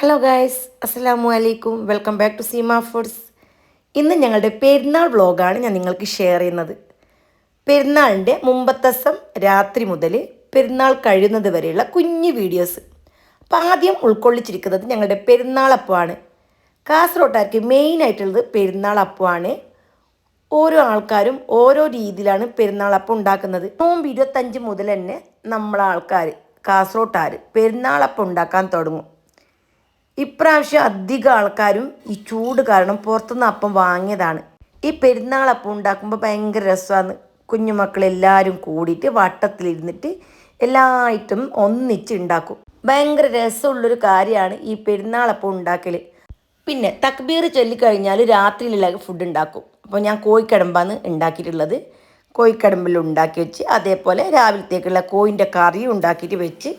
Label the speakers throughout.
Speaker 1: Hello guys അസ്സലാമു അലൈക്കും welcome back to Seema foods ഇന്ന് ഞങ്ങളുടെ പെരുന്നാൾ വ്ളോഗാണ് ഞാൻ നിങ്ങൾക്ക് ഷെയർ ചെയ്യുന്നത്. പെരുന്നാളിന്റെ മുമ്പത്തസം രാത്രി മുതൽ പെരുന്നാൾ കഴിയുന്നത് വരെയുള്ള കുഞ്ഞു വീഡിയോസ് അപ്പോൾ ആദ്യം ഉൾക്കൊള്ളിച്ചിരിക്കുന്നത് ഞങ്ങളുടെ പെരുന്നാളപ്പമാണ് കാസർഗോട്ടാർക്ക് മെയിനായിട്ടുള്ളത് പെരുന്നാളപ്പമാണ് ഓരോ ആൾക്കാരും ഓരോ രീതിയിലാണ് പെരുന്നാളപ്പം ഉണ്ടാക്കുന്നത്. നോമ്പ് ഇരുപത്തഞ്ച് മുതൽ തന്നെ നമ്മളെ ആൾക്കാർ കാസർഗോട്ടാർ പെരുന്നാളപ്പം ഉണ്ടാക്കാൻ തുടങ്ങും. ഇപ്രാവശ്യം അധികം ആൾക്കാരും ഈ ചൂട് കാരണം പുറത്തുനിന്ന് അപ്പം വാങ്ങിയതാണ്. ഈ പെരുന്നാളപ്പം ഉണ്ടാക്കുമ്പോൾ ഭയങ്കര രസമാണ്. കുഞ്ഞുമക്കളെല്ലാവരും കൂടിയിട്ട് വട്ടത്തിലിരുന്നിട്ട് എല്ലാ ഐറ്റം ഒന്നിച്ച് ഉണ്ടാക്കും. ഭയങ്കര രസമുള്ളൊരു കാര്യമാണ് ഈ പെരുന്നാളപ്പം ഉണ്ടാക്കൽ പിന്നെ തക്ബീർ ചൊല്ലിക്കഴിഞ്ഞാൽ രാത്രിയിലുള്ള ഫുഡ് ഉണ്ടാക്കും. അപ്പോൾ ഞാൻ കോഴിക്കടമ്പാണ് ഉണ്ടാക്കിയിട്ടുള്ളത്. കോഴിക്കടമ്പിൽ ഉണ്ടാക്കി വെച്ച് അതേപോലെ രാവിലത്തേക്കുള്ള കോഴിന്റെ കറിയും ഉണ്ടാക്കിയിട്ട് വെച്ച്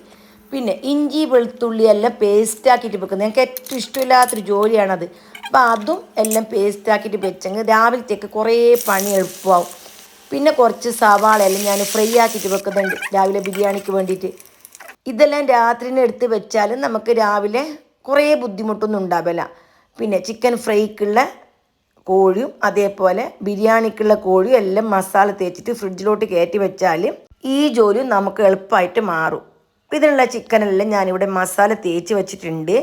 Speaker 1: പിന്നെ ഇഞ്ചി വെളുത്തുള്ളി എല്ലാം പേസ്റ്റ് ആക്കിയിട്ട് വെക്കുന്നത്. ഞങ്ങൾക്ക് ഏറ്റവും ഇഷ്ടമില്ലാത്തൊരു ജോലിയാണത്. അപ്പോൾ അതും എല്ലാം പേസ്റ്റ് ആക്കിയിട്ട് വെച്ചെങ്കിൽ രാവിലത്തേക്ക് കുറേ പണി എളുപ്പമാവും. പിന്നെ കുറച്ച് സവാള എല്ലാം ഞാൻ ഫ്രൈ ആക്കിയിട്ട് വെക്കുന്നുണ്ട് രാവിലെ ബിരിയാണിക്ക് വേണ്ടിയിട്ട്. ഇതെല്ലാം രാത്രിന് എടുത്ത് വെച്ചാൽ നമുക്ക് രാവിലെ കുറേ ബുദ്ധിമുട്ടൊന്നും ഉണ്ടാവില്ല. പിന്നെ ചിക്കൻ ഫ്രൈക്കുള്ള കോഴിയും അതേപോലെ ബിരിയാണിക്കുള്ള കോഴിയും എല്ലാം മസാല തേച്ചിട്ട് ഫ്രിഡ്ജിലോട്ട് കയറ്റി വെച്ചാൽ ഈ ജോലി നമുക്ക് എളുപ്പമായിട്ട് മാറും. ഇതിനുള്ള ചിക്കനെല്ലാം ഞാനിവിടെ മസാല തേച്ച് വെച്ചിട്ടുണ്ട്.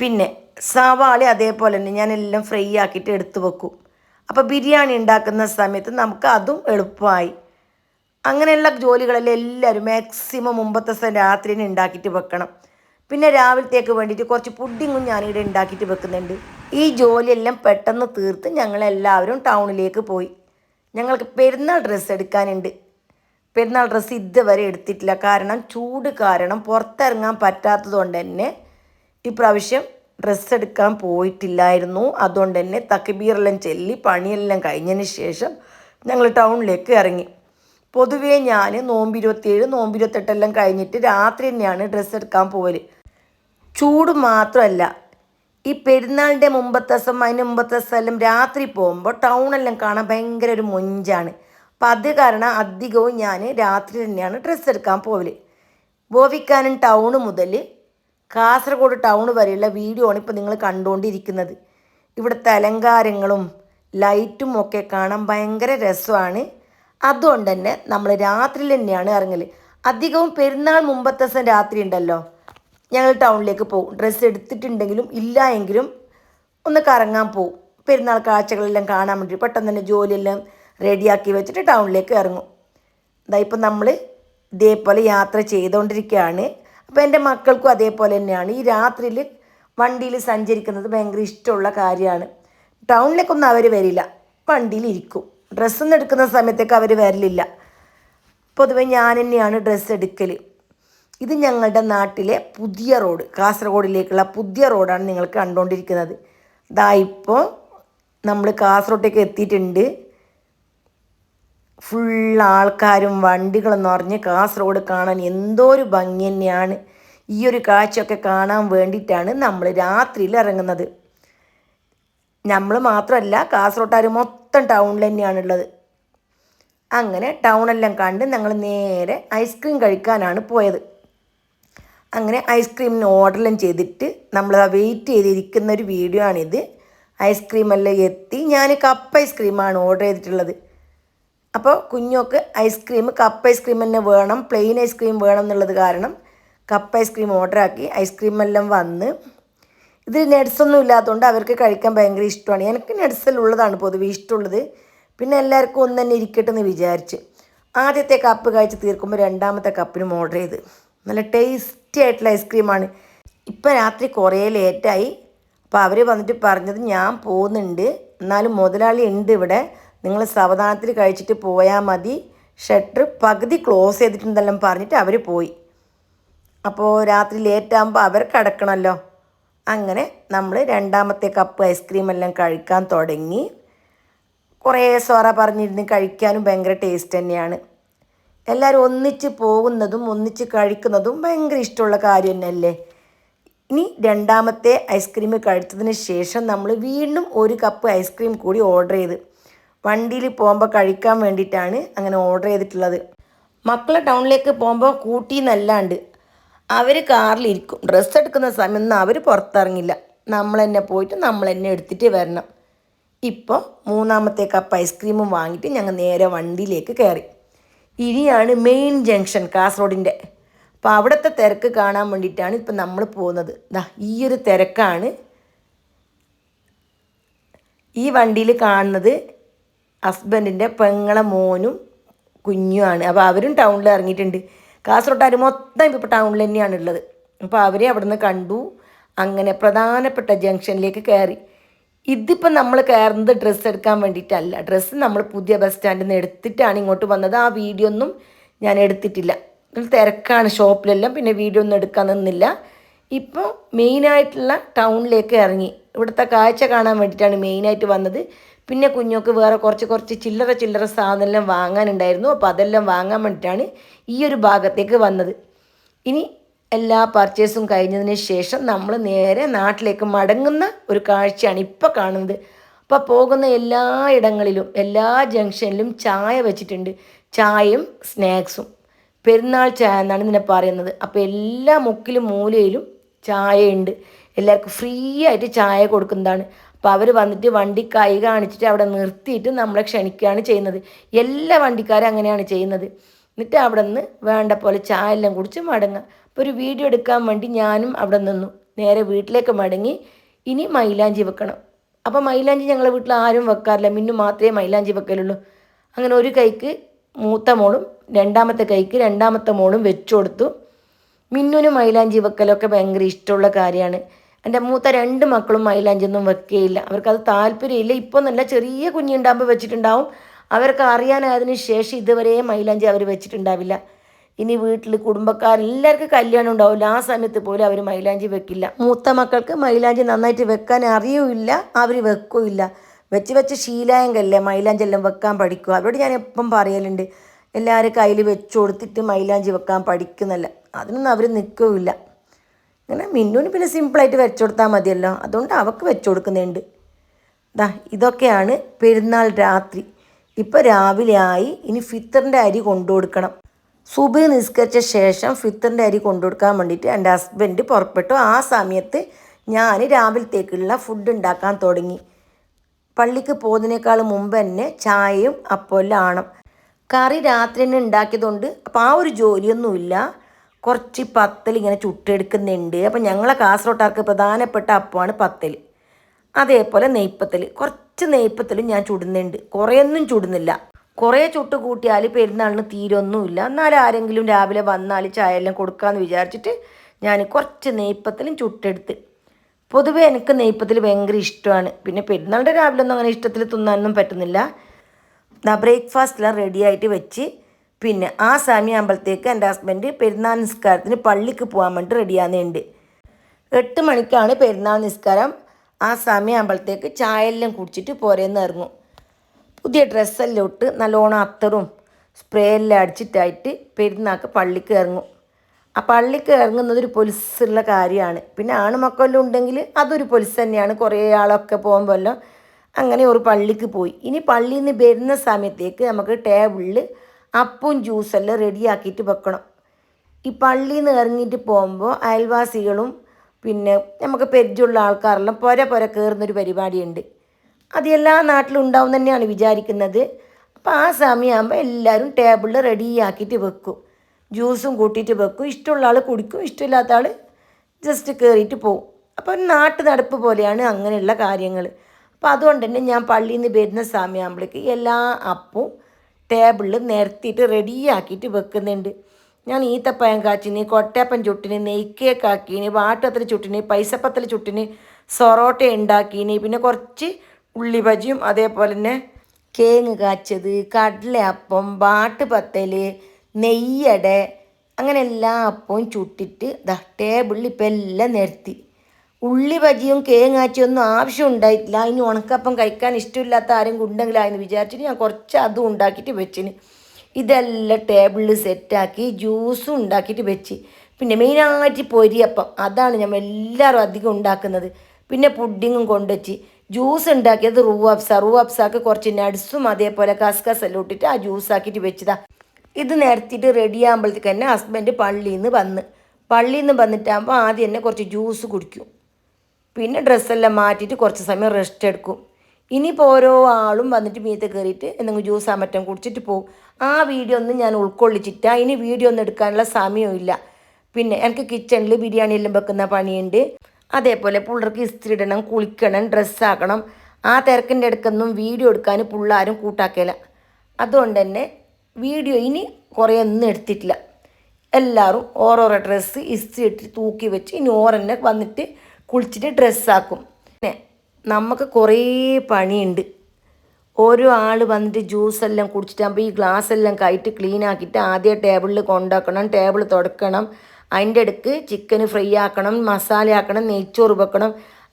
Speaker 1: പിന്നെ സവാള അതേപോലെ തന്നെ ഞാനെല്ലാം ഫ്രൈ ആക്കിയിട്ട് എടുത്തു വെക്കും. അപ്പോൾ ബിരിയാണി ഉണ്ടാക്കുന്ന സമയത്ത് നമുക്ക് അതും എളുപ്പമായി. അങ്ങനെയുള്ള ജോലികളെല്ലാം എല്ലാവരും മാക്സിമം മുമ്പത്തെ ദിവസം രാത്രി തന്നെ ഉണ്ടാക്കിയിട്ട് വെക്കണം. പിന്നെ രാവിലത്തേക്ക് വേണ്ടിയിട്ട് കുറച്ച് പുഡിങ്ങും ഞാനിവിടെ ഉണ്ടാക്കിയിട്ട് വെക്കുന്നുണ്ട്. ഈ ജോലിയെല്ലാം പെട്ടെന്ന് തീർത്ത് ഞങ്ങളെല്ലാവരും ടൗണിലേക്ക് പോയി. ഞങ്ങൾക്ക് പെരുന്നാൾ ഡ്രസ്സ് എടുക്കാനുണ്ട്. പെരുന്നാൾ ഡ്രസ്സ് ഇതുവരെ എടുത്തിട്ടില്ല. കാരണം ചൂട് കാരണം പുറത്തിറങ്ങാൻ പറ്റാത്തത് കൊണ്ട് തന്നെ ഇപ്രാവശ്യം ഡ്രസ്സ് എടുക്കാൻ പോയിട്ടില്ലായിരുന്നു. അതുകൊണ്ട് തന്നെ തക്കബീറെല്ലാം ചെല്ലി പണിയെല്ലാം കഴിഞ്ഞതിന് ശേഷം ഞങ്ങൾ ടൗണിലേക്ക് ഇറങ്ങി. പൊതുവേ ഞാൻ നോമ്പ് ഇരുപത്തിയേഴ് നോമ്പ് ഇരുപത്തെട്ടെല്ലാം കഴിഞ്ഞിട്ട് രാത്രി തന്നെയാണ് ഡ്രസ്സ് എടുക്കാൻ പോവൽ ചൂട് മാത്രമല്ല ഈ പെരുന്നാളിന്റെ മുമ്പത്തെ ദിവസം അതിന് മുമ്പത്തെ ദിവസം എല്ലാം രാത്രി പോകുമ്പോൾ ടൗണെല്ലാം കാണാൻ ഭയങ്കര ഒരു മൊഞ്ചാണ്. അപ്പം അത് കാരണം അധികവും ഞാൻ രാത്രി തന്നെയാണ് ഡ്രസ്സ് എടുക്കാൻ പോവൽ ബോവിക്കാനം ടൗൺ മുതൽ കാസർഗോഡ് ടൗൺ വരെയുള്ള വീഡിയോ ആണ് ഇപ്പോൾ നിങ്ങൾ കണ്ടുകൊണ്ടിരിക്കുന്നത് ഇവിടുത്തെ അലങ്കാരങ്ങളും ലൈറ്റും ഒക്കെ കാണാൻ ഭയങ്കര രസമാണ്. അതുകൊണ്ട് തന്നെ നമ്മൾ രാത്രി തന്നെയാണ് ഇറങ്ങൽ അധികവും പെരുന്നാൾ മുമ്പത്തെ ദിവസം രാത്രി ഉണ്ടല്ലോ ഞങ്ങൾ ടൗണിലേക്ക് പോകും. ഡ്രസ്സ് എടുത്തിട്ടുണ്ടെങ്കിലും ഇല്ല എങ്കിലും ഒന്ന് കറങ്ങാൻ പോകും പെരുന്നാൾ കാഴ്ചകളെല്ലാം കാണാൻ വേണ്ടി പെട്ടെന്ന് തന്നെ ജോലിയെല്ലാം റെഡിയാക്കി വെച്ചിട്ട് ടൗണിലേക്ക് ഇറങ്ങും. ഇതാ ഇപ്പം നമ്മൾ ഇതേപോലെ യാത്ര ചെയ്തുകൊണ്ടിരിക്കുകയാണ് അപ്പോൾ എന്റെ മക്കൾക്കും അതേപോലെ തന്നെയാണ്. ഈ രാത്രിയിൽ വണ്ടിയിൽ സഞ്ചരിക്കുന്നത് ഭയങ്കര ഇഷ്ടമുള്ള കാര്യമാണ്. ടൗണിലേക്കൊന്നും അവർ വരില്ല. വണ്ടിയിൽ ഇരിക്കും. ഡ്രസ്സൊന്നും എടുക്കുന്ന സമയത്തേക്ക് അവർ വരലില്ല. പൊതുവെ ഞാൻ തന്നെയാണ് ഡ്രസ്സ് എടുക്കൽ ഇത് ഞങ്ങളുടെ നാട്ടിലെ പുതിയ റോഡ് കാസർഗോഡിലേക്കുള്ള പുതിയ റോഡാണ് നിങ്ങൾ കണ്ടുകൊണ്ടിരിക്കുന്നത് ഇതാ ഇപ്പോൾ നമ്മൾ കാസർഗോട്ടേക്ക് എത്തിയിട്ടുണ്ട്. ഫുൾ ആൾക്കാരും വണ്ടികളും നിറഞ്ഞ് കാസർഗോഡ് കാണാൻ എന്തോ ഒരു ഭംഗി തന്നെയാണ്. ഈ ഒരു കാഴ്ചയൊക്കെ കാണാൻ വേണ്ടിയിട്ടാണ് നമ്മൾ രാത്രിയിൽ ഇറങ്ങുന്നത്. നമ്മൾ മാത്രമല്ല കാസർഗോട്ടുകാർ മൊത്തം ടൗണിൽ തന്നെയാണുള്ളത് അങ്ങനെ ടൗണെല്ലാം കണ്ട് ഞങ്ങൾ നേരെ ഐസ്ക്രീം കഴിക്കാനാണ് പോയത്. അങ്ങനെ ഐസ്ക്രീമിന് ഓർഡറെല്ലാം ചെയ്തിട്ട് നമ്മൾ വെയിറ്റ് ചെയ്തിരിക്കുന്ന ഒരു വീഡിയോ ആണിത്. ഐസ്ക്രീമെല്ലാം എത്തി ഞാൻ കപ്പ് ഐസ്ക്രീമാണ് ഓർഡർ ചെയ്തിട്ടുള്ളത്. അപ്പോൾ കുഞ്ഞോക്ക് ഐസ്ക്രീം കപ്പ് ഐസ്ക്രീം തന്നെ വേണം പ്ലെയിൻ ഐസ്ക്രീം വേണം എന്നുള്ളത് കാരണം കപ്പ് ഐസ്ക്രീം ഓർഡറാക്കി ഐസ്ക്രീം എല്ലാം വന്ന്. ഇതിൽ നട്സൊന്നും ഇല്ലാത്തതുകൊണ്ട് അവർക്ക് കഴിക്കാൻ ഭയങ്കര ഇഷ്ടമാണ്. എനിക്ക് നട്സെല്ലാം ഉള്ളതാണ് പൊതുവെ ഇഷ്ടമുള്ളത്. പിന്നെ എല്ലാവർക്കും ഒന്ന് തന്നെ ഇരിക്കട്ടെ എന്ന് വിചാരിച്ച് ആദ്യത്തെ കപ്പ് കഴിച്ച് തീർക്കുമ്പോൾ രണ്ടാമത്തെ കപ്പിനും ഓർഡർ ചെയ്ത്. നല്ല ടേസ്റ്റി ആയിട്ടുള്ള ഐസ്ക്രീമാണ് ഇപ്പം രാത്രി കുറേ ലേറ്റായി അപ്പോൾ അവർ വന്നിട്ട് പറഞ്ഞത് ഞാൻ പോകുന്നുണ്ട് എന്നാലും മുതലാളി ഉണ്ട് ഇവിടെ. നിങ്ങൾ സാവധാനത്തിൽ കഴിച്ചിട്ട് പോയാൽ മതി. ഷട്ടർ പകുതി ക്ലോസ് ചെയ്തിട്ടുണ്ടെല്ലാം പറഞ്ഞിട്ട് അവർ പോയി. അപ്പോൾ രാത്രി ലേറ്റാകുമ്പോൾ അവർ കിടക്കണമല്ലോ അങ്ങനെ നമ്മൾ രണ്ടാമത്തെ കപ്പ് ഐസ്ക്രീം എല്ലാം കഴിക്കാൻ തുടങ്ങി. കുറേ സോറ പറഞ്ഞിരുന്ന് കഴിക്കാനും ഭയങ്കര ടേസ്റ്റ് തന്നെയാണ്. എല്ലാവരും ഒന്നിച്ച് പോകുന്നതും ഒന്നിച്ച് കഴിക്കുന്നതും ഭയങ്കര ഇഷ്ടമുള്ള കാര്യം തന്നെയല്ലേ? ഇനി രണ്ടാമത്തെ ഐസ്ക്രീം കഴിച്ചതിന് ശേഷം നമ്മൾ വീണ്ടും ഒരു കപ്പ് ഐസ്ക്രീം കൂടി ഓർഡർ ചെയ്ത്. വണ്ടിയിൽ പോകുമ്പോൾ കഴിക്കാൻ വേണ്ടിയിട്ടാണ് അങ്ങനെ ഓർഡർ ചെയ്തിട്ടുള്ളത്. മക്കളെ ടൗണിലേക്ക് പോകുമ്പോൾ കൂട്ടി എന്നല്ലാണ്ട് അവർ കാറിലിരിക്കും. ഡ്രസ്സ് എടുക്കുന്ന സമയമൊന്നും അവർ പുറത്തിറങ്ങില്ല. നമ്മൾ തന്നെ പോയിട്ട് നമ്മൾ തന്നെ എടുത്തിട്ട് വരണം. ഇപ്പോൾ മൂന്നാമത്തെ കപ്പ് ഐസ്ക്രീമും വാങ്ങിയിട്ട് ഞങ്ങൾ നേരെ വണ്ടിയിലേക്ക് കയറി ഇനിയാണ് മെയിൻ ജംഗ്ഷൻ കാസർഗോഡിന്റെ അപ്പോൾ അവിടുത്തെ തിരക്ക് കാണാൻ വേണ്ടിയിട്ടാണ് ഇപ്പം നമ്മൾ പോകുന്നത്. ദാ ഈയൊരു തിരക്കാണ് ഈ വണ്ടിയിൽ കാണുന്നത് ഹസ്ബൻഡിന്റെ പെങ്ങളെ മോനും കുഞ്ഞുമാണ്. അപ്പോൾ അവരും ടൗണിൽ ഇറങ്ങിയിട്ടുണ്ട്. കാസർഗോട്ടാർ മൊത്തം ഇപ്പോൾ ടൗണിൽ തന്നെയാണ് ഉള്ളത്. അപ്പോൾ അവരെ അവിടെ നിന്ന് കണ്ടു. അങ്ങനെ പ്രധാനപ്പെട്ട ജംഗ്ഷനിലേക്ക് കയറി. ഇതിപ്പോൾ നമ്മൾ കയറുന്നത് ഡ്രസ്സ് എടുക്കാൻ വേണ്ടിയിട്ടല്ല. ഡ്രസ്സ് നമ്മൾ പുതിയ ബസ് സ്റ്റാൻഡിൽ നിന്ന് എടുത്തിട്ടാണ് ഇങ്ങോട്ട് വന്നത്. ആ വീഡിയോ ഒന്നും ഞാൻ എടുത്തിട്ടില്ല. തിരക്കാണ് ഷോപ്പിലെല്ലാം. പിന്നെ വീഡിയോ ഒന്നും എടുക്കാൻ നിന്നില്ല. ഇപ്പോൾ മെയിനായിട്ടുള്ള ടൗണിലേക്ക് ഇറങ്ങി. ഇവിടുത്തെ കാഴ്ച കാണാൻ വേണ്ടിയിട്ടാണ് മെയിനായിട്ട് വന്നത്. പിന്നെ കുഞ്ഞോക്ക് വേറെ കുറച്ച് കുറച്ച് ചില്ലറ ചില്ലറ സാധനമെല്ലാം വാങ്ങാനുണ്ടായിരുന്നു. അപ്പോൾ അതെല്ലാം വാങ്ങാൻ വേണ്ടിയിട്ടാണ് ഈ ഒരു ഭാഗത്തേക്ക് വന്നത്. ഇനി എല്ലാ പർച്ചേസും കഴിഞ്ഞതിന് ശേഷം നമ്മൾ നേരെ നാട്ടിലേക്ക് മടങ്ങുന്ന ഒരു കാഴ്ചയാണ് ഇപ്പോൾ കാണുന്നത്. അപ്പോൾ പോകുന്ന എല്ലാ ഇടങ്ങളിലും എല്ലാ ജംഗ്ഷനിലും ചായ വെച്ചിട്ടുണ്ട്. ചായയും സ്നാക്സും പെരുന്നാൾ ചായ എന്നാണ് ഇതിനെ പറയുന്നത്. അപ്പോൾ എല്ലാ മുക്കിലും മൂലയിലും ചായയുണ്ട്. എല്ലാവർക്കും ഫ്രീ ആയിട്ട് ചായ കൊടുക്കുന്നതാണ്. അപ്പോൾ അവർ വന്നിട്ട് വണ്ടി കൈ കാണിച്ചിട്ട് അവിടെ നിർത്തിയിട്ട് നമ്മളെ ക്ഷണിക്കുകയാണ് ചെയ്യുന്നത്. എല്ലാ വണ്ടിക്കാരും അങ്ങനെയാണ് ചെയ്യുന്നത്. എന്നിട്ട് അവിടെ നിന്ന് വേണ്ട പോലെ ചായ എല്ലാം കുടിച്ച് മടങ്ങുക. അപ്പോൾ ഒരു വീഡിയോ എടുക്കാൻ വേണ്ടി ഞാനും അവിടെ നിന്നു. നേരെ വീട്ടിലേക്ക് മടങ്ങി ഇനി മൈലാഞ്ചി വെക്കണം. അപ്പോൾ മൈലാഞ്ചി ഞങ്ങളെ വീട്ടിൽ ആരും വെക്കാറില്ല. മിന്നു മാത്രമേ മൈലാഞ്ചി വെക്കലുള്ളൂ. അങ്ങനെ ഒരു കൈക്ക് മൂത്ത മോളും രണ്ടാമത്തെ കൈക്ക് രണ്ടാമത്തെ മോളും വെച്ചു കൊടുത്തു. മിന്നുവിന് മൈലാഞ്ചി വെക്കലൊക്കെ ഭയങ്കര ഇഷ്ടമുള്ള കാര്യമാണ്. എന്റെ മൂത്ത രണ്ട് മക്കളും മൈലാഞ്ചൊന്നും വെക്കുകയില്ല അവർക്കത് താല്പര്യമില്ല. ഇപ്പോൾ നല്ല ചെറിയ കുഞ്ഞുണ്ടാകുമ്പോൾ വെച്ചിട്ടുണ്ടാവും. അവർക്ക് അറിയാനായതിനു ശേഷം ഇതുവരെ മൈലാഞ്ചി അവർ വെച്ചിട്ടുണ്ടാവില്ല. ഇനി വീട്ടിൽ കുടുംബക്കാരെല്ലാവർക്കും കല്യാണം ഉണ്ടാവില്ല. ആ സമയത്ത് പോലും അവർ മൈലാഞ്ചി വെക്കില്ല. മൂത്ത മക്കൾക്ക് മൈലാഞ്ചി നന്നായിട്ട് വെക്കാൻ അറിയൂല്ല അവർ വെക്കില്ല. വെച്ച് വെച്ച് ശീലായെങ്കല്ലേ മൈലാഞ്ചി എല്ലാം വെക്കാൻ പഠിക്കുക അവരോട് ഞാൻ എപ്പം പറയലുണ്ട്. എല്ലാവരും കയ്യിൽ വെച്ച് കൊടുത്തിട്ട് മൈലാഞ്ചി വെക്കാൻ പഠിക്കുന്നല്ല അതിനൊന്നും അവർ നിൽക്കുകയില്ല അങ്ങനെ മിന്നുവിന് പിന്നെ സിമ്പിളായിട്ട് വെച്ചു കൊടുത്താൽ മതിയല്ലോ. അതുകൊണ്ട് അവൾക്ക് വെച്ചു കൊടുക്കുന്നുണ്ട്. ദാ ഇതൊക്കെയാണ് പെരുന്നാൾ രാത്രി. ഇപ്പോൾ രാവിലെ ആയി ഇനി ഫിത്തറിന്റെ അരി കൊണ്ടു കൊടുക്കണം. സുബി നിസ്കരിച്ച ശേഷം ഫിത്തറിന്റെ അരി കൊണ്ടു കൊടുക്കാൻ വേണ്ടിയിട്ട് എന്റെ ഹസ്ബൻഡ് പുറപ്പെട്ടു. ആ സമയത്ത് ഞാൻ രാവിലത്തേക്കുള്ള ഫുഡ് ഉണ്ടാക്കാൻ തുടങ്ങി. പള്ളിക്ക് പോകുന്നതിനേക്കാൾ മുമ്പ് തന്നെ ചായയും അപ്പോല്ലാം ആണം. കറി രാത്രി തന്നെ ഉണ്ടാക്കിയതുകൊണ്ട് അപ്പോൾ ആ ഒരു ജോലിയൊന്നുമില്ല. കുറച്ച് പത്തൽ ഇങ്ങനെ ചുട്ടെടുക്കുന്നുണ്ട്. അപ്പം ഞങ്ങളെ കാസർഗോട്ടാർക്ക് പ്രധാനപ്പെട്ട അപ്പമാണ് പത്തൽ. അതേപോലെ നെയ്പ്പത്തൽ കുറച്ച് നെയ്പ്പത്തലും ഞാൻ ചുടുന്നുണ്ട്. കുറേയൊന്നും ചുടുന്നില്ല. കുറേ ചുട്ട് കൂട്ടിയാൽ പെരുന്നാളിന് തീരൊന്നുമില്ല. എന്നാലും ആരെങ്കിലും രാവിലെ വന്നാൽ ചായ എല്ലാം കൊടുക്കാമെന്ന് വിചാരിച്ചിട്ട് ഞാൻ കുറച്ച് നെയ്പ്പത്തലും ചുട്ടെടുത്ത്. പൊതുവേ എനിക്ക് നെയ്പ്പത്തിൽ ഭയങ്കര ഇഷ്ടമാണ്. പിന്നെ പെരുന്നാളിന്റെ രാവിലെ ഒന്നും അങ്ങനെ ഇഷ്ടത്തിൽ തിന്നാനൊന്നും പറ്റുന്നില്ല. ബ്രേക്ക്ഫാസ്റ്റെല്ലാം എല്ലാം റെഡിയായിട്ട് വെച്ച് പിന്നെ ആ സമയമാകുമ്പോഴത്തേക്ക് എന്റെ ഹസ്ബൻഡ് പെരുന്നാൾ നിസ്കാരത്തിന് പള്ളിക്ക് പോകാൻ വേണ്ടി റെഡിയാകുന്നുണ്ട് എട്ട് മണിക്കാണ് പെരുന്നാൾ നിസ്കാരം. ആ സമയമാകുമ്പോഴത്തേക്ക് ചായയെല്ലാം കുടിച്ചിട്ട് പോരേന്ന് ഇറങ്ങും. പുതിയ ഡ്രസ്സെല്ലാം ഇട്ട് നല്ലോണം അത്തറും സ്പ്രേ എല്ലാം അടിച്ചിട്ടായിട്ട് പെരുന്നാൾക്ക് പള്ളിക്ക് ഇറങ്ങും. ആ പള്ളിക്ക് ഇറങ്ങുന്നത് ഒരു പൊലിസുള്ള കാര്യമാണ്. പിന്നെ ആണുമക്കെല്ലാം ഉണ്ടെങ്കിൽ അതൊരു പൊലിസ് തന്നെയാണ്. കുറേ ആളൊക്കെ പോകുമ്പോഴല്ലോ അങ്ങനെ ഒരു പള്ളിക്ക് പോയി. ഇനി പള്ളിയിൽ നിന്ന് വരുന്ന സമയത്തേക്ക് നമുക്ക് ടേബിളിൽ അപ്പവും ജ്യൂസെല്ലാം റെഡിയാക്കിയിട്ട് വെക്കണം. ഈ പള്ളിയിൽ നിന്ന് ഇറങ്ങിയിട്ട് പോകുമ്പോൾ അയൽവാസികളും പിന്നെ നമുക്ക് പരിചയമുള്ള ആൾക്കാരെല്ലാം പുര പുര കയറുന്നൊരു പരിപാടിയുണ്ട്. അത് എല്ലാ നാട്ടിലും ഉണ്ടാവും തന്നെയാണ് വിചാരിക്കുന്നത്. അപ്പോൾ ആ സമയമാകുമ്പോൾ എല്ലാവരും ടേബിളിൽ റെഡിയാക്കിയിട്ട് വെക്കും. ജ്യൂസും കൂട്ടിയിട്ട് വെക്കും. ഇഷ്ടമുള്ള ആൾ കുടിക്കും. ഇഷ്ടമില്ലാത്ത ആൾ ജസ്റ്റ് കയറിയിട്ട് പോകും അപ്പോൾ ഒരു നാട്ടു നടപ്പ് പോലെയാണ് അങ്ങനെയുള്ള കാര്യങ്ങൾ അപ്പോൾ അതുകൊണ്ട് തന്നെ ഞാൻ പള്ളിയിൽ നിന്ന് വരുന്ന സമയമാകുമ്പോഴേക്ക് എല്ലാ അപ്പവും ടേബിളിൽ നിരത്തിയിട്ട് റെഡിയാക്കിയിട്ട് വെക്കുന്നുണ്ട്. ഞാൻ ഈത്തപ്പഴം കാച്ചിന് കൊട്ടയപ്പൻ ചുട്ടിന് നെയ്ക്കേക്ക് ആക്കീന് വാട്ടത്തിൽ ചുട്ടിന് പൈസപ്പത്തിൽ ചുട്ടിന് സൊറോട്ട ഉണ്ടാക്കീന് പിന്നെ കുറച്ച് ഉള്ളി ബജിയും അതേപോലെ തന്നെ കേങ്ങ് കാച്ചത് കടലയപ്പം വാട്ടുപത്തൽ നെയ്യട അങ്ങനെ എല്ലാ അപ്പവും ചുട്ടിട്ട് ദാ ടേബിളിൽ ഇപ്പം എല്ലാം നിരത്തി. ഉള്ളി ബജിയും കേങ്ങാച്ചിയൊന്നും ആവശ്യം ഉണ്ടായിട്ടില്ല. അതിന് ഉണക്കപ്പം കഴിക്കാൻ ഇഷ്ടമില്ലാത്ത ആരും ഉണ്ടെങ്കിലായെന്ന് വിചാരിച്ചിട്ട് ഞാൻ കുറച്ച് അതും ഉണ്ടാക്കിയിട്ട് വെച്ചിന്. ഇതെല്ലാം ടേബിളിൽ സെറ്റാക്കി ജ്യൂസും ഉണ്ടാക്കിയിട്ട് വെച്ച്. പിന്നെ മെയിനായിട്ട് പൊരിയപ്പം. അതാണ് നമ്മൾ എല്ലാവരും അധികം ഉണ്ടാക്കുന്നത്. പിന്നെ പുഡിങ്ങും കൊണ്ടുവച്ച്. ജ്യൂസ് ഉണ്ടാക്കിയത് റൂവാപ്സ റൂവാബ്സാക്ക് കുറച്ച് നട്സും അതേപോലെ കസ്കസ് എല്ലാം ഇട്ടിട്ട് ആ ജ്യൂസ് ആക്കിയിട്ട് വെച്ചതാ. ഇത് നിരത്തിയിട്ട് റെഡി ആകുമ്പോഴത്തേക്ക് തന്നെ ഹസ്ബൻഡ് പള്ളിയിൽ നിന്ന് വന്ന്. പള്ളിയിൽ നിന്ന് വന്നിട്ടാകുമ്പോൾ ആദ്യം തന്നെ കുറച്ച് ജ്യൂസ് കുടിക്കും. പിന്നെ ഡ്രസ്സെല്ലാം മാറ്റിയിട്ട് കുറച്ച് സമയം റെസ്റ്റ് എടുക്കും. ഇനിയിപ്പോൾ ഓരോ ആളും വന്നിട്ട് മീത്തെ കയറിയിട്ട് എന്തെങ്കിലും ജ്യൂസ് മറ്റം കുടിച്ചിട്ട് പോകും ആ വീഡിയോ ഒന്നും ഞാൻ ഉൾക്കൊള്ളിച്ചിട്ടാ ഇനി വീഡിയോ ഒന്നും എടുക്കാനുള്ള സമയമില്ല പിന്നെ എനിക്ക് കിച്ചണിൽ ബിരിയാണി എല്ലാം വെക്കുന്ന പണിയുണ്ട്. അതേപോലെ പിള്ളേർക്ക് ഇസ്തിരി ഇടണം കുളിക്കണം ഡ്രസ്സാക്കണം ആ തിരക്കിന്റെ അടുക്കൊന്നും വീഡിയോ എടുക്കാൻ പിള്ളേരും കൂട്ടാക്കില്ല അതുകൊണ്ട് തന്നെ വീഡിയോ ഇനി കുറേ ഒന്നും എടുത്തിട്ടില്ല. എല്ലാവരും ഓരോരോ ഡ്രസ്സ് ഇസ്തിരി ഇട്ട് തൂക്കി വെച്ച് ഇനി ഓരെന്നെ വന്നിട്ട് കുളിച്ചിട്ട് ഡ്രസ്സാക്കും. പിന്നെ നമുക്ക് കുറേ പണിയുണ്ട്. ഓരോ ആൾ വന്നിട്ട് ജ്യൂസ് എല്ലാം കുടിച്ചിട്ടാകുമ്പോൾ ഈ ഗ്ലാസ് എല്ലാം കയറ്റി ക്ലീൻ ആക്കിയിട്ട് ആദ്യം ടേബിളിൽ കൊണ്ടാക്കണം ടേബിൾ തുടക്കണം. അതിന്റെ ഇടയ്ക്ക് ചിക്കൻ ഫ്രൈ ആക്കണം മസാല ആക്കണം നെയ്ച്ചോറ് വെക്കണം.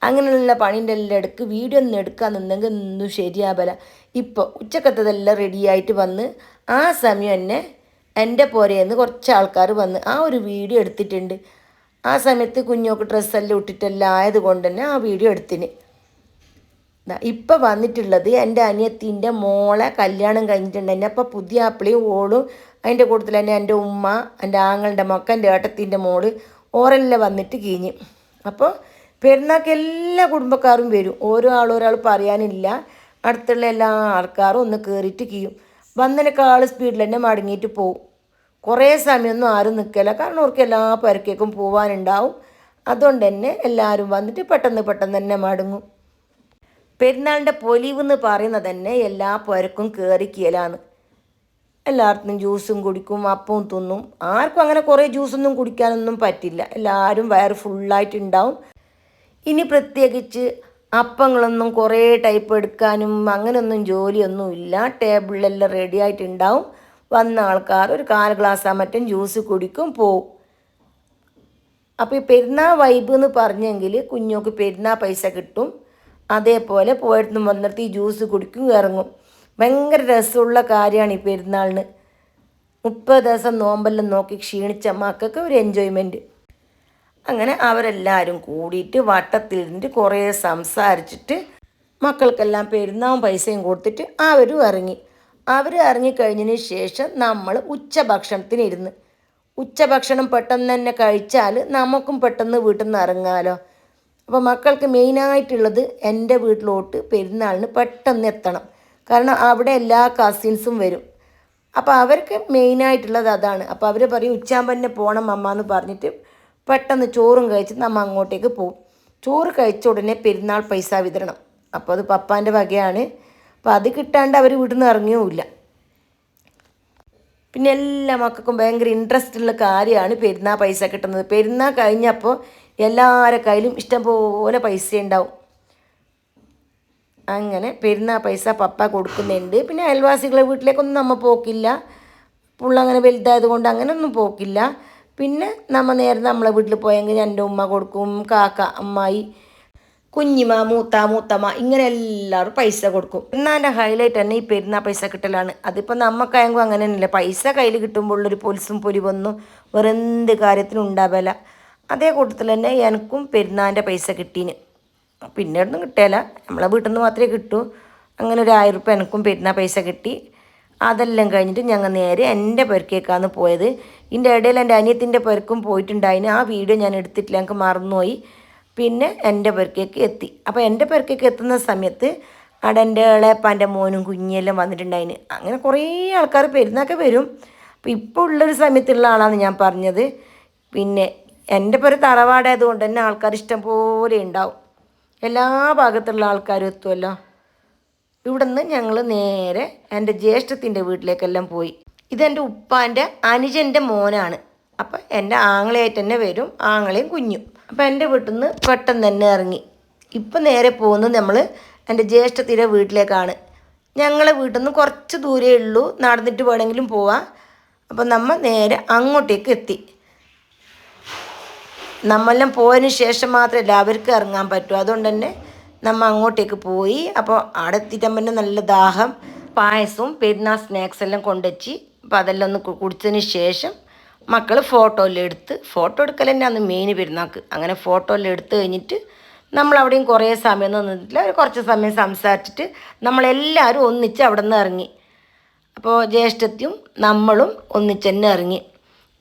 Speaker 1: അങ്ങനെയുള്ള പണീന്റെ എല്ലാം എടുക്ക് വീഡിയോ ഒന്നും എടുക്കാൻ നിന്നെങ്കിൽ ഒന്നും ശരിയാവില്ല ഇപ്പോൾ ഉച്ചക്കത്തതെല്ലാം റെഡിയായിട്ട് വന്ന് ആ സമയം തന്നെ എന്റെ പോരേന്ന് കുറച്ച് ആൾക്കാർ വന്ന് ആ ഒരു വീഡിയോ എടുത്തിട്ടുണ്ട്. ആ സമയത്ത് കുഞ്ഞോക്ക് ഡ്രസ്സെല്ലാം ഇട്ടിട്ടെല്ലാം ആയതുകൊണ്ട് തന്നെ ആ വീഡിയോ എടുത്തിന്. ഇപ്പം വന്നിട്ടുള്ളത് എന്റെ അനിയത്തിന്റെ മോളെ കല്യാണം കഴിഞ്ഞിട്ടുണ്ട് അപ്പോൾ പുതിയ ആപ്പിളിയും ഓളും അതിന്റെ കൂട്ടത്തിൽ തന്നെ എന്റെ ഉമ്മ എന്റെ ആങ്ങളുടെ മക്ക എന്റെ ഏട്ടത്തിന്റെ മോൾ ഓരെല്ലാം വന്നിട്ട് കീഞ്ഞ്. അപ്പോൾ പെരുന്നാൾക്ക് എല്ലാ കുടുംബക്കാരും വരും. ഓരോ ആളൊരാൾ പറയാനില്ല. അടുത്തുള്ള എല്ലാ ആൾക്കാരും ഒന്ന് കയറിയിട്ട് കീയും. വന്നതിനേക്കാൾ സ്പീഡിൽ തന്നെ മടങ്ങിയിട്ട് പോവും. കുറേ സമയമൊന്നും ആരും നിൽക്കില്ല. കാരണം അവർക്ക് എല്ലാ പരക്കേക്കും പോവാനുണ്ടാവും. അതുകൊണ്ട് തന്നെ എല്ലാവരും വന്നിട്ട് പെട്ടെന്ന് പെട്ടെന്ന് തന്നെ മടങ്ങും. പെരുന്നാളിന്റെ പൊലിവ് എന്ന് പറയുന്നത് തന്നെ എല്ലാ പുരക്കും കയറി കീലാണ് എല്ലാവർക്കും ജ്യൂസും കുടിക്കും അപ്പവും തിന്നും. ആർക്കും അങ്ങനെ കുറേ ജ്യൂസൊന്നും കുടിക്കാനൊന്നും പറ്റില്ല. എല്ലാവരും വയറ് ഫുള്ളായിട്ടുണ്ടാവും. ഇനി പ്രത്യേകിച്ച് അപ്പങ്ങളൊന്നും കുറേ ടൈപ്പ് എടുക്കാനും അങ്ങനെയൊന്നും ജോലിയൊന്നും ഇല്ല ടേബിളിലെല്ലാം റെഡി ആയിട്ടുണ്ടാവും വന്ന ആൾക്കാർ ഒരു കാൽ ഗ്ലാസ് മറ്റും ജ്യൂസ് കുടിക്കും പോവും. അപ്പോൾ ഈ പെരുന്നാൾ വൈബ് എന്ന് പറഞ്ഞെങ്കിൽ കുഞ്ഞോക്ക് പെരുന്നാൾ പൈസ കിട്ടും. അതേപോലെ പോയിട്ട് വന്നിട്ട് ഈ ജ്യൂസ് കുടിക്കും ഇറങ്ങും. ഭയങ്കര രസമുള്ള കാര്യമാണ് ഈ പെരുന്നാളിന്. മുപ്പത് ദിവസം നോമ്പെല്ലാം നോക്കി ക്ഷീണിച്ച മക്കൾക്ക് ഒരു എൻജോയ്മെന്റ് അങ്ങനെ അവരെല്ലാവരും കൂടിയിട്ട് വട്ടത്തിൽ നിന്നിട്ട് കുറേ സംസാരിച്ചിട്ട് മക്കൾക്കെല്ലാം പെരുന്നാവും പൈസയും കൊടുത്തിട്ട് അവരും ഇറങ്ങി. അവർ ഇറങ്ങിക്കഴിഞ്ഞതിന് ശേഷം നമ്മൾ ഉച്ചഭക്ഷണത്തിന് ഇരുന്ന് ഉച്ചഭക്ഷണം പെട്ടെന്ന് തന്നെ കഴിച്ചാൽ നമുക്കും പെട്ടെന്ന് വീട്ടിൽ നിന്ന് ഇറങ്ങാമല്ലോ അപ്പോൾ മക്കൾക്ക് മെയിനായിട്ടുള്ളത് എന്റെ വീട്ടിലോട്ട് പെരുന്നാളിന് പെട്ടെന്ന് എത്തണം. കാരണം അവിടെ എല്ലാ കസിൻസും വരും. അപ്പോൾ അവർക്ക് മെയിനായിട്ടുള്ളത് അതാണ്. അപ്പോൾ അവർ പറയും ഉച്ചാമ്പന്നെ പോകണം അമ്മ എന്ന് പറഞ്ഞിട്ട് പെട്ടെന്ന് ചോറും കഴിച്ച് നമ്മൾ അങ്ങോട്ടേക്ക് പോകും ചോറ് കഴിച്ച ഉടനെ പെരുന്നാൾ പൈസ വിതരണം. അപ്പോൾ അത് പപ്പാന്റെ വകയാണ്. അപ്പോൾ അത് കിട്ടാണ്ട് അവർ വീട്ടിൽ നിന്ന് ഇറങ്ങിയുമില്ല. പിന്നെ എല്ലാ മക്കൾക്കും ഭയങ്കര ഇൻട്രസ്റ്റ് ഉള്ള കാര്യമാണ് പെരുന്നാൾ പൈസ കിട്ടുന്നത്. പെരുന്നാൾ കഴിഞ്ഞപ്പോൾ എല്ലാവരുടെ കയ്യിലും ഇഷ്ടംപോലെ പൈസ ഉണ്ടാവും. അങ്ങനെ പെരുന്നാൾ പൈസ പപ്പ കൊടുക്കുന്നുണ്ട്. പിന്നെ അയൽവാസികളെ വീട്ടിലേക്കൊന്നും നമ്മൾ പോക്കില്ല. പുള്ള അങ്ങനെ വലുതായത് കൊണ്ട് അങ്ങനെയൊന്നും പോക്കില്ല. പിന്നെ നമ്മൾ നേരെ നമ്മളെ വീട്ടിൽ പോയെങ്കിൽ എന്റെ ഉമ്മ കൊടുക്കും കാക്ക അമ്മായി കുഞ്ഞിമ മൂത്ത മൂത്തമ്മ ഇങ്ങനെ എല്ലാവരും പൈസ കൊടുക്കും. പെരുന്നാന്റെ ഹൈലൈറ്റ് തന്നെ ഈ പെരുന്നാൾ പൈസ കിട്ടലാണ്. അതിപ്പോൾ നമുക്കായെങ്കിൽ അങ്ങനെ തന്നെയല്ല പൈസ കയ്യിൽ കിട്ടുമ്പോൾ ഉള്ളൊരു പൊലിസും പൊലിവൊന്നും വേറെ എന്ത് കാര്യത്തിനും ഉണ്ടാവില്ല അതേ കൂട്ടത്തിൽ തന്നെ എനിക്കും പെരുന്നാന്റെ പൈസ കിട്ടീന്. പിന്നെ ഒന്നും കിട്ടില്ല നമ്മളെ വീട്ടിൽ നിന്ന് മാത്രമേ കിട്ടൂ. അങ്ങനെ ഒരു ആയിരം റുപ്യ എനിക്കും പെരുന്നാൾ പൈസ കിട്ടി. അതെല്ലാം കഴിഞ്ഞിട്ട് ഞങ്ങൾ നേരെ എന്റെ പെരുക്കേക്കാന്ന് പോയത്. ഇതിന്റെ ഇടയിൽ എന്റെ അനിയത്തിന്റെ പെരുക്കും പോയിട്ടുണ്ടായിന്. ആ വീഡിയോ ഞാൻ എടുത്തിട്ടില്ല. എനിക്ക് മറന്നുപോയി. പിന്നെ എന്റെ പെരക്കേക്ക് എത്തി. അപ്പോൾ എന്റെ പെരക്കേക്ക് എത്തുന്ന സമയത്ത് അവിടെ എന്റെ ഇളയപ്പാന്റെ മോനും കുഞ്ഞെല്ലാം വന്നിട്ടുണ്ടായിന് അങ്ങനെ കുറേ ആൾക്കാർ പെരുന്നൊക്കെ വരും. അപ്പോൾ ഇപ്പോൾ ഉള്ളൊരു സമയത്തുള്ള ആളാണ് ഞാൻ പറഞ്ഞത്. പിന്നെ എന്റെ പേര് തറവാടായത് കൊണ്ട് തന്നെ ആൾക്കാർ ഇഷ്ടം പോലെ ഉണ്ടാവും. എല്ലാ ഭാഗത്തുള്ള ആൾക്കാരും എത്തുമല്ലോ ഇവിടുന്ന് ഞങ്ങൾ നേരെ എന്റെ ജ്യേഷ്ഠത്തിന്റെ വീട്ടിലേക്കെല്ലാം പോയി. ഇതെന്റെ ഉപ്പാന്റെ അനുജന്റെ മോനാണ്. അപ്പം എന്റെ ആങ്ങളയായിട്ട് തന്നെ വരും ആങ്ങളെയും കുഞ്ഞും. അപ്പം എന്റെ വീട്ടിൽ നിന്ന് പെട്ടെന്ന് തന്നെ ഇറങ്ങി. ഇപ്പം നേരെ പോകുന്നത് നമ്മൾ എന്റെ ജ്യേഷ്ഠത്തിന്റെ വീട്ടിലേക്കാണ്. ഞങ്ങളെ വീട്ടിൽ നിന്ന് കുറച്ച് ദൂരേ ഉള്ളൂ. നടന്നിട്ട് വേണമെങ്കിലും പോവാം. അപ്പം നമ്മൾ നേരെ അങ്ങോട്ടേക്ക് എത്തി. നമ്മളെല്ലാം പോയതിന് ശേഷം മാത്രമല്ല അവർക്ക് ഇറങ്ങാൻ പറ്റൂ. അതുകൊണ്ട് തന്നെ നമ്മൾ അങ്ങോട്ടേക്ക് പോയി. അപ്പോൾ അവിടെ എത്തിയിട്ടമ്മന്റെ നല്ല ദാഹം പായസവും പെരുന്നാൾ സ്നാക്സ് എല്ലാം കൊണ്ടുവച്ച്. അപ്പോൾ അതെല്ലാം ഒന്ന് കുടിച്ചതിന് ശേഷം മക്കൾ ഫോട്ടോ എല്ലാം എടുത്ത് ഫോട്ടോ എടുക്കൽ തന്നെ അന്ന് മെയിൻ പെരുന്നാൾക്ക് അങ്ങനെ ഫോട്ടോ എല്ലാം എടുത്ത് കഴിഞ്ഞിട്ട് നമ്മൾ അവിടെയും കുറേ സമയം നിന്നിട്ടില്ല. ഒരു കുറച്ച് സമയം സംസാരിച്ചിട്ട് നമ്മളെല്ലാവരും ഒന്നിച്ച് അവിടെ നിന്ന് ഇറങ്ങി. അപ്പോൾ ജ്യേഷ്ഠത്തിയും നമ്മളും ഒന്നിച്ച് തന്നെ ഇറങ്ങി.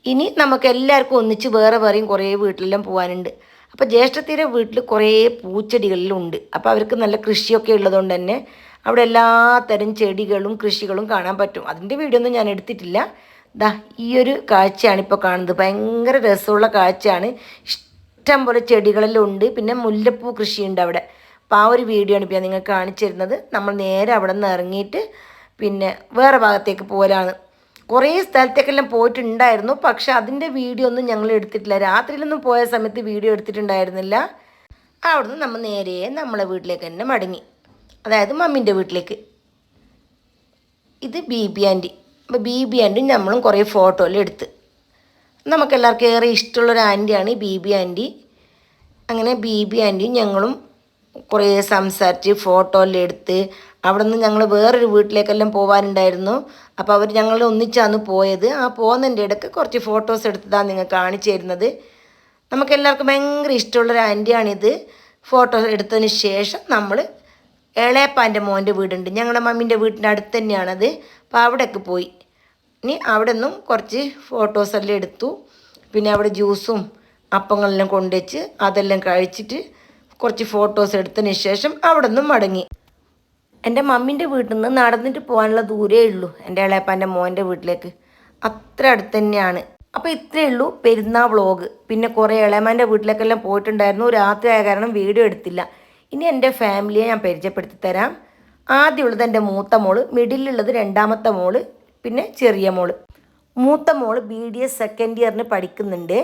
Speaker 1: ഇനി നമുക്ക് എല്ലാവർക്കും ഒന്നിച്ച് വേറെ വേറെയും കുറേ വീട്ടിലെല്ലാം പോകാനുണ്ട്. അപ്പോൾ ജ്യേഷ്ഠത്തിന്റെ വീട്ടിൽ കുറേ പൂച്ചെടികളിലും ഉണ്ട്. അപ്പോൾ അവർക്ക് നല്ല കൃഷിയൊക്കെ ഉള്ളതുകൊണ്ട് തന്നെ അവിടെ എല്ലാത്തരം ചെടികളും കൃഷികളും കാണാൻ പറ്റും. അതിന്റെ വീഡിയോ ഒന്നും ഞാൻ എടുത്തിട്ടില്ല. ദാ ഈ ഒരു കാഴ്ചയാണ് ഇപ്പോൾ കാണുന്നത്. ഭയങ്കര രസമുള്ള കാഴ്ചയാണ്. ഇഷ്ടം പോലെ ചെടികളെല്ലാം ഉണ്ട്. പിന്നെ മുല്ലപ്പൂ കൃഷിയുണ്ട് അവിടെ. അപ്പോൾ ആ ഒരു വീഡിയോ ആണ് ഇപ്പോൾ ഞാൻ നിങ്ങൾക്ക് കാണിച്ചു തരുന്നത് നമ്മൾ നേരെ അവിടെ നിന്ന് ഇറങ്ങിയിട്ട് പിന്നെ വേറെ ഭാഗത്തേക്ക് പോകലാണ് കുറേ സ്ഥലത്തേക്കെല്ലാം പോയിട്ടുണ്ടായിരുന്നു. പക്ഷെ അതിന്റെ വീഡിയോ ഒന്നും ഞങ്ങൾ എടുത്തിട്ടില്ല. രാത്രിയിലൊന്നും പോയ സമയത്ത് വീഡിയോ എടുത്തിട്ടുണ്ടായിരുന്നില്ല. അവിടുന്ന് നമ്മൾ നേരെ നമ്മളെ വീട്ടിലേക്ക് തന്നെ മടങ്ങി. അതായത് മമ്മീന്റെ വീട്ടിലേക്ക്. ഇത് ബി ബി ആന്റി. അപ്പോൾ ബി ബി ആന്റും നമ്മളും കുറേ ഫോട്ടോയിൽ എടുത്ത്. നമുക്കെല്ലാവർക്കും ഏറെ ഇഷ്ടമുള്ളൊരു ആന്റിയാണ് ഈ ബി ബി ആന്റി അങ്ങനെ ബി ബി ആന്റിയും ഞങ്ങളും കുറേ സംസാരിച്ച് ഫോട്ടോ എല്ലാം എടുത്ത് അവിടെ നിന്ന് ഞങ്ങൾ വേറൊരു വീട്ടിലേക്കെല്ലാം പോകാനുണ്ടായിരുന്നു അപ്പോൾ അവർ ഞങ്ങൾ ഒന്നിച്ചാണ് പോയത്. ആ പോകുന്നതിന്റെ ഇടയ്ക്ക് കുറച്ച് ഫോട്ടോസ് എടുത്തതാണ് നിങ്ങൾ കാണിച്ചു തരുന്നത്. നമുക്കെല്ലാവർക്കും ഭയങ്കര ഇഷ്ടമുള്ളൊരു ആന്റിയാണിത് ഫോട്ടോ എടുത്തതിന് ശേഷം നമ്മൾ ഇളയപ്പാന്റെ മോന്റെ വീടുണ്ട്. ഞങ്ങളുടെ മമ്മീന്റെ വീടിന്റെ അടുത്ത് തന്നെയാണത്. അപ്പോൾ അവിടേക്ക് പോയി. ഇനി അവിടെ നിന്നും കുറച്ച് ഫോട്ടോസെല്ലാം എടുത്തു. പിന്നെ അവിടെ ജ്യൂസും അപ്പങ്ങളെല്ലാം കൊണ്ടുവച്ച് അതെല്ലാം കഴിച്ചിട്ട് കുറച്ച് ഫോട്ടോസ് എടുത്തതിന് ശേഷം അവിടെ നിന്നും മടങ്ങി. എന്റെ മമ്മീന്റെ വീട്ടിൽ നിന്ന് നടന്നിട്ട് പോകാനുള്ള ദൂരേ ഉള്ളൂ എന്റെ ഇളയപ്പന്റെ മോന്റെ വീട്ടിലേക്ക്. അത്ര അടുത്ത് തന്നെയാണ്. അപ്പോൾ ഇത്രയേ ഉള്ളൂ പെരുന്നാൾ വ്ളോഗ് പിന്നെ കുറേ ഇളയമാന്റെ വീട്ടിലേക്കെല്ലാം പോയിട്ടുണ്ടായിരുന്നു. രാത്രി ആയ കാരണം വീഡിയോ എടുത്തില്ല. ഇനി എന്റെ ഫാമിലിയെ ഞാൻ പരിചയപ്പെടുത്തി തരാം. ആദ്യമുള്ളത് എന്റെ മൂത്ത മോൾ മിഡിലുള്ളത് രണ്ടാമത്തെ മോൾ. പിന്നെ ചെറിയ മോൾ മൂത്ത മോൾ ബി ഡി എസ് സെക്കൻഡ് ഇയറിന് പഠിക്കുന്നുണ്ട്.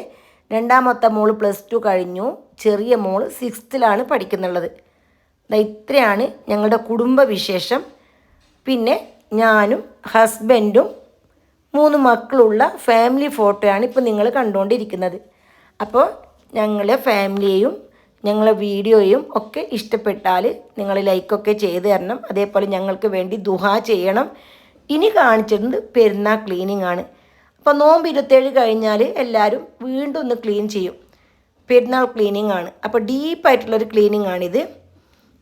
Speaker 1: രണ്ടാമത്തെ മോൾ പ്ലസ് ടു കഴിഞ്ഞു. ചെറിയ മോൾ സിക്സ്ത്തിലാണ് പഠിക്കുന്നുള്ളത്. ഇത്രയാണ് ഞങ്ങളുടെ കുടുംബ വിശേഷം. പിന്നെ ഞാനും ഹസ്ബൻഡും മൂന്ന് മക്കളുള്ള ഫാമിലി ഫോട്ടോയാണ് ഇപ്പോൾ നിങ്ങൾ കണ്ടുകൊണ്ടിരിക്കുന്നത്. അപ്പോൾ ഞങ്ങളെ ഫാമിലിയെയും ഞങ്ങളെ വീഡിയോയും ഒക്കെ ഇഷ്ടപ്പെട്ടാൽ നിങ്ങൾ ലൈക്കൊക്കെ ചെയ്തു തരണം. അതേപോലെ ഞങ്ങൾക്ക് വേണ്ടി ദുഹ ചെയ്യണം. ഇനി കാണിച്ചിരുന്നത് പെരുന്നാൾ ക്ലീനിങ് ആണ്. അപ്പോൾ നോമ്പ് ഇരുപത്തേഴ് കഴിഞ്ഞാൽ എല്ലാവരും വീണ്ടും ഒന്ന് ക്ലീൻ ചെയ്യും. പെരുന്നാൾ ക്ലീനിങ് ആണ്. അപ്പോൾ ഡീപ്പായിട്ടുള്ളൊരു ക്ലീനിങ് ആണിത്.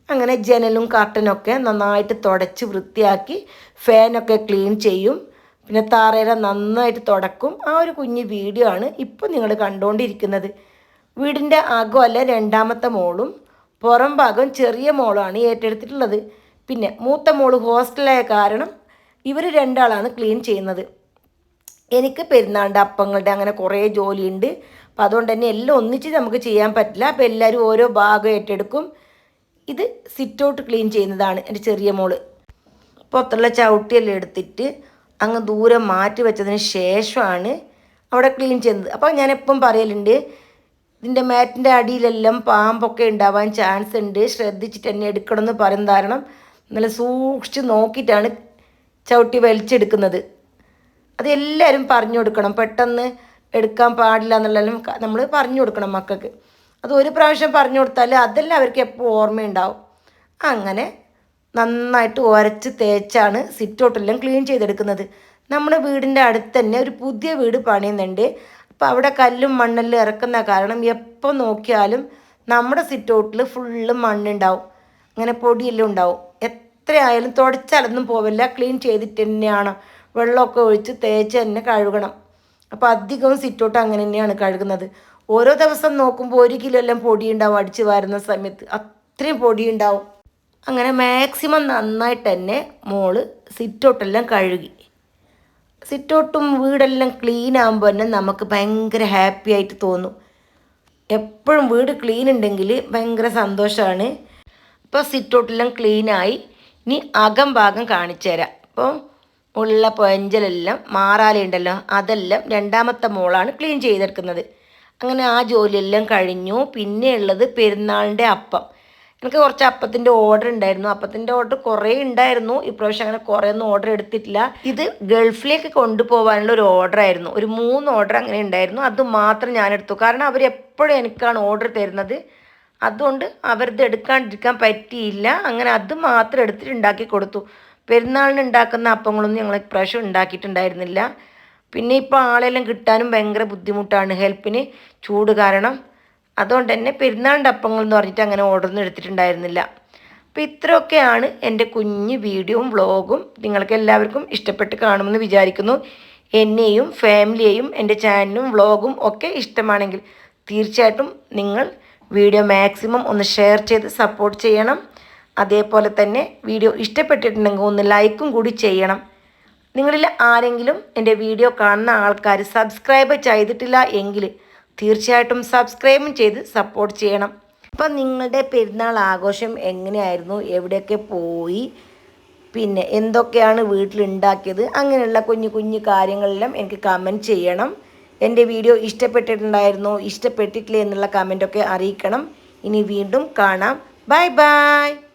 Speaker 1: അങ്ങനെ ജനലും കർട്ടനൊക്കെ നന്നായിട്ട് തുടച്ച് വൃത്തിയാക്കി ഫാനൊക്കെ ക്ലീൻ ചെയ്യും. പിന്നെ താറേര നന്നായിട്ട് തുടക്കും. ആ ഒരു കുഞ്ഞ് വീഡിയോ ആണ് ഇപ്പോൾ നിങ്ങൾ കണ്ടുകൊണ്ടിരിക്കുന്നത് വീടിന്റെ അകമല്ല രണ്ടാമത്തെ മോളും. പുറം ഭാഗം ചെറിയ മോളാണ് ഏറ്റെടുത്തിട്ടുള്ളത്. പിന്നെ മൂത്ത മോൾ ഹോസ്റ്റലായ കാരണം ഇവർ രണ്ടാളാണ് ക്ലീൻ ചെയ്യുന്നത്. എനിക്ക് പെരുന്നാളിന്റെ അപ്പങ്ങളുടെ അങ്ങനെ കുറേ ജോലിയുണ്ട്. അപ്പം അതുകൊണ്ട് തന്നെ എല്ലാം ഒന്നിച്ച് നമുക്ക് ചെയ്യാൻ പറ്റില്ല. അപ്പോൾ എല്ലാവരും ഓരോ ഭാഗം ഏറ്റെടുക്കും. ഇത് സിറ്റ് ഔട്ട് ക്ലീൻ ചെയ്യുന്നതാണ് എന്റെ ചെറിയ മോൾ. പുറത്തുള്ള ചവിട്ടിയെല്ലാം എടുത്തിട്ട് അങ്ങ് ദൂരെ മാറ്റി വെച്ചതിന് ശേഷമാണ് അവിടെ ക്ലീൻ ചെയ്യുന്നത്. അപ്പോൾ ഞാൻ എപ്പം പറയലുണ്ട് ഇതിന്റെ മാറ്റിന്റെ അടിയിലെല്ലാം പാമ്പൊക്കെ ഉണ്ടാവാൻ ചാൻസ് ഉണ്ട്. ശ്രദ്ധിച്ചിട്ട് തന്നെ എടുക്കണമെന്ന് പറയുന്ന കാരണം നല്ല സൂക്ഷിച്ച് നോക്കിയിട്ടാണ് ചവിട്ടി വലിച്ചെടുക്കുന്നത്. അത് എല്ലാവരും പറഞ്ഞു കൊടുക്കണം. പെട്ടെന്ന് എടുക്കാൻ പാടില്ല എന്നുള്ളാലും നമ്മൾ പറഞ്ഞു കൊടുക്കണം മക്കൾക്ക്. അത് ഒരു പ്രാവശ്യം പറഞ്ഞു കൊടുത്താൽ അതെല്ലാം അവർക്ക് എപ്പോൾ ഓർമ്മയുണ്ടാവും. അങ്ങനെ നന്നായിട്ട് ഉരച്ച് തേച്ചാണ് സിറ്റൗട്ടെല്ലാം ക്ലീൻ ചെയ്തെടുക്കുന്നത്. നമ്മുടെ വീടിന്റെ അടുത്ത് തന്നെ ഒരു പുതിയ വീട് പണിയുന്നുണ്ട്. അപ്പോൾ അവിടെ കല്ലും മണ്ണെല്ലാം ഇറക്കുന്ന കാരണം എപ്പോൾ നോക്കിയാലും നമ്മുടെ സിറ്റൗട്ടിൽ ഫുള്ള് മണ്ണുണ്ടാവും. അങ്ങനെ പൊടിയെല്ലാം ഉണ്ടാവും. എത്രയായാലും തുടച്ചാലൊന്നും പോവില്ല. ക്ലീൻ ചെയ്തിട്ട് തന്നെയാണ് വെള്ളമൊക്കെ ഒഴിച്ച് തേച്ച് തന്നെ കഴുകണം. അപ്പോൾ അധികവും സിറ്റൗട്ട് അങ്ങനെ തന്നെയാണ് കഴുകുന്നത്. ഓരോ ദിവസം നോക്കുമ്പോൾ ഒരു കിലോ എല്ലാം പൊടി ഉണ്ടാവും അടിച്ച് വരുന്ന സമയത്ത്. അത്രയും പൊടി ഉണ്ടാവും അങ്ങനെ മാക്സിമം നന്നായിട്ട് തന്നെ മോൾ സിറ്റൗട്ടെല്ലാം കഴുകി. സിറ്റൗട്ടും വീടെല്ലാം ക്ലീൻ ആകുമ്പോൾ തന്നെ നമുക്ക് ഭയങ്കര ഹാപ്പി ആയിട്ട് തോന്നും. എപ്പോഴും വീട് ക്ലീൻ ഉണ്ടെങ്കിൽ ഭയങ്കര സന്തോഷമാണ് ഇപ്പോൾ സിറ്റൗട്ടെല്ലാം ക്ലീനായി ഇനി അകം ഭാഗം കാണിച്ചു തരാം. അപ്പോൾ ഉള്ള പൊഞ്ചലെല്ലാം മാറാലുണ്ടല്ലോ അതെല്ലാം രണ്ടാമത്തെ മോളാണ് ക്ലീൻ ചെയ്തെടുക്കുന്നത്. അങ്ങനെ ആ ജോലിയെല്ലാം കഴിഞ്ഞു. പിന്നെ ഉള്ളത് പെരുന്നാളിന്റെ അപ്പം. എനിക്ക് കുറച്ച് അപ്പത്തിന്റെ ഓർഡർ ഉണ്ടായിരുന്നു. അപ്പത്തിന്റെ ഓർഡർ കുറേ ഉണ്ടായിരുന്നു. ഇപ്രാവശ്യം അങ്ങനെ കുറേ ഒന്നും ഓർഡർ എടുത്തിട്ടില്ല. ഇത് ഗൾഫിലേക്ക് കൊണ്ടുപോകാനുള്ള ഒരു ഓർഡർ ആയിരുന്നു. ഒരു മൂന്ന് ഓർഡർ അങ്ങനെ ഉണ്ടായിരുന്നു. അത് മാത്രം ഞാൻ എടുത്തു. കാരണം അവർ എപ്പോഴും എനിക്കാണ് ഓർഡർ തരുന്നത്. അതുകൊണ്ട് അവരത് എടുക്കാണ്ടിരിക്കാൻ പറ്റിയില്ല. അങ്ങനെ അത് മാത്രം എടുത്തിട്ട് ഉണ്ടാക്കി കൊടുത്തു. പെരുന്നാളിന് ഉണ്ടാക്കുന്ന അപ്പങ്ങളൊന്നും ഞങ്ങൾ ഇപ്രാവശ്യം ഉണ്ടാക്കിയിട്ടുണ്ടായിരുന്നില്ല. പിന്നെ ഇപ്പോൾ ആളെല്ലാം കിട്ടാനും ഭയങ്കര ബുദ്ധിമുട്ടാണ് ഹെൽപ്പിന് ചൂട് കാരണം. അതുകൊണ്ട് തന്നെ പെരുന്നാളിന്റെ അപ്പങ്ങൾ എന്ന് പറഞ്ഞിട്ട് അങ്ങനെ ഓർഡറൊന്നും എടുത്തിട്ടുണ്ടായിരുന്നില്ല. അപ്പോൾ ഇത്രയൊക്കെയാണ് എന്റെ കുഞ്ഞ് വീഡിയോയും വ്ളോഗും. നിങ്ങൾക്ക് എല്ലാവർക്കും ഇഷ്ടപ്പെട്ട് കാണുമെന്ന് വിചാരിക്കുന്നു. എന്നെയും ഫാമിലിയെയും എന്റെ ചാനലും വ്ളോഗും ഒക്കെ ഇഷ്ടമാണെങ്കിൽ തീർച്ചയായിട്ടും നിങ്ങൾ വീഡിയോ മാക്സിമം ഒന്ന് ഷെയർ ചെയ്ത് സപ്പോർട്ട് ചെയ്യണം. അതേപോലെ തന്നെ വീഡിയോ ഇഷ്ടപ്പെട്ടിട്ടുണ്ടെങ്കിൽ ഒന്ന് ലൈക്കും കൂടി ചെയ്യണം. നിങ്ങളിൽ ആരെങ്കിലും എന്റെ വീഡിയോ കാണുന്ന ആൾക്കാർ സബ്സ്ക്രൈബ് ചെയ്തിട്ടില്ല എങ്കിൽ തീർച്ചയായിട്ടും സബ്സ്ക്രൈബും ചെയ്ത് സപ്പോർട്ട് ചെയ്യണം. അപ്പം നിങ്ങളുടെ പെരുന്നാൾ ആഘോഷം എങ്ങനെയായിരുന്നു? എവിടെയൊക്കെ പോയി? പിന്നെ എന്തൊക്കെയാണ് വീട്ടിലുണ്ടാക്കിയത്? അങ്ങനെയുള്ള കുഞ്ഞു കുഞ്ഞു കാര്യങ്ങളെല്ലാം എനിക്ക് കമന്റ് ചെയ്യണം. എന്റെ വീഡിയോ ഇഷ്ടപ്പെട്ടിട്ടുണ്ടായിരുന്നോ ഇഷ്ടപ്പെട്ടിട്ടില്ലേ എന്നുള്ള കമന്റൊക്കെ അറിയിക്കണം. ഇനി വീണ്ടും കാണാം. Bye bye